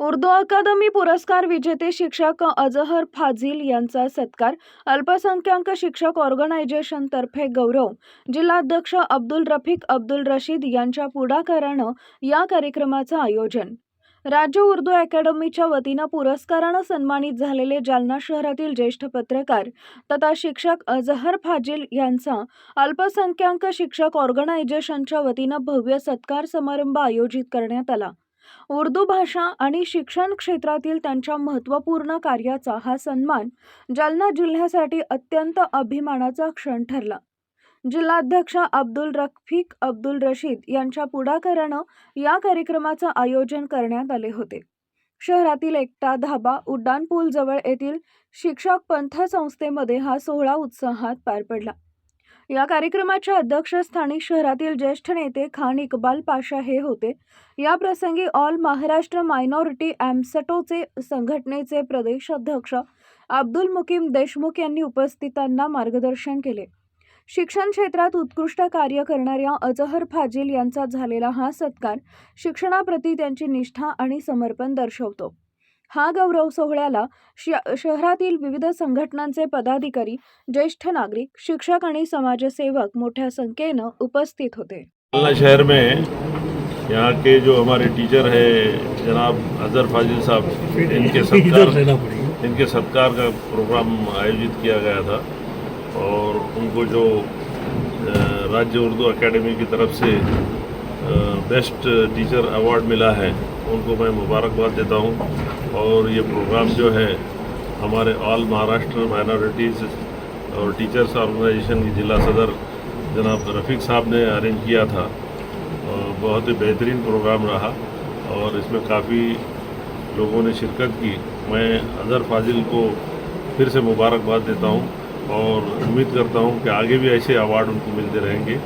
उर्दू अकादमी पुरस्कार विजेते शिक्षक अजहर फाझील यांचा सत्कार. अल्पसंख्याक शिक्षक ऑर्गनायझेशनतर्फे गौरव. जिल्हाध्यक्ष अब्दुल रफिक अब्दुल रशीद यांच्या पुढाकारानं या कार्यक्रमाचं आयोजन. राज्य उर्दू अकॅडमीच्या वतीनं पुरस्कारानं सन्मानित झालेले जालना शहरातील ज्येष्ठ पत्रकार तथा शिक्षक अजहर फाजिल यांचा अल्पसंख्याक शिक्षक ऑर्गनायझेशनच्या वतीनं भव्य सत्कार समारंभ आयोजित करण्यात आला. उर्दू भाषा आणि शिक्षण क्षेत्रातील त्यांच्या महत्त्वपूर्ण कार्याचा हा सन्मान जालना जिल्ह्यासाठी अत्यंत अभिमानाचा क्षण ठरला. जिल्हाध्यक्ष अब्दुल रफिक अब्दुल रशीद यांच्या पुढाकारानं या कार्यक्रमाचं आयोजन करण्यात आले होते. शहरातील एकटा धाबा उड्डाणपूल जवळ येथील शिक्षक पंथ संस्थेमध्ये हा सोहळा उत्साहात पार पडला. या कार्यक्रमाच्या अध्यक्षस्थानी शहरातील ज्येष्ठ नेते खान इकबाल पाशा हे होते. या प्रसंगी ऑल महाराष्ट्र मायनॉरिटी ॲम्सटोचे संघटनेचे प्रदेशाध्यक्ष अब्दुल मुकीम देशमुख यांनी उपस्थितांना मार्गदर्शन केले. शिक्षण क्षेत्रात उत्कृष्ट कार्य करणाऱ्या अजहर फाजिल यांचा झालेला हा सत्कार शिक्षणाप्रती त्यांची निष्ठा आणि समर्पण दर्शवतो. हा गौरव सोहळ्याला श शहरातील विविध संघटनांचे पदाधिकारी ज्येष्ठ नागरिक शिक्षक आणि समाजसेवक मोठ्या संख्येनं उपस्थित होते. जालना शहर में यहाँ के जो हमारे टीचर है जनाब अजहर फाजिल साहब इनके सत्कार इनके सत्कार का प्रोग्राम आयोजित किया गया था और उनको जो राज्य उर्दू एकेडमी की तरफ से बेस्ट टीचर अवार्ड मिला है उनको मैं मुबारकबाद देता हूँ। और ये प्रोग्राम जो है, हमारे ऑल महाराष्ट्र माइनॉरिटीज़ और टीचर्स ऑर्गेनाइजेशन की जिला सदर जनाब रफ़ीक साहब ने अरेंज किया था। और बहुत ही बेहतरीन प्रोग्राम रहा और इसमें काफ़ी लोगों ने शिरकत की। मैं अजहर फाजिल को फिर से मुबारकबाद देता हूँ और उम्मीद करता हूँ कि आगे भी ऐसे अवार्ड उनको मिलते रहेंगे।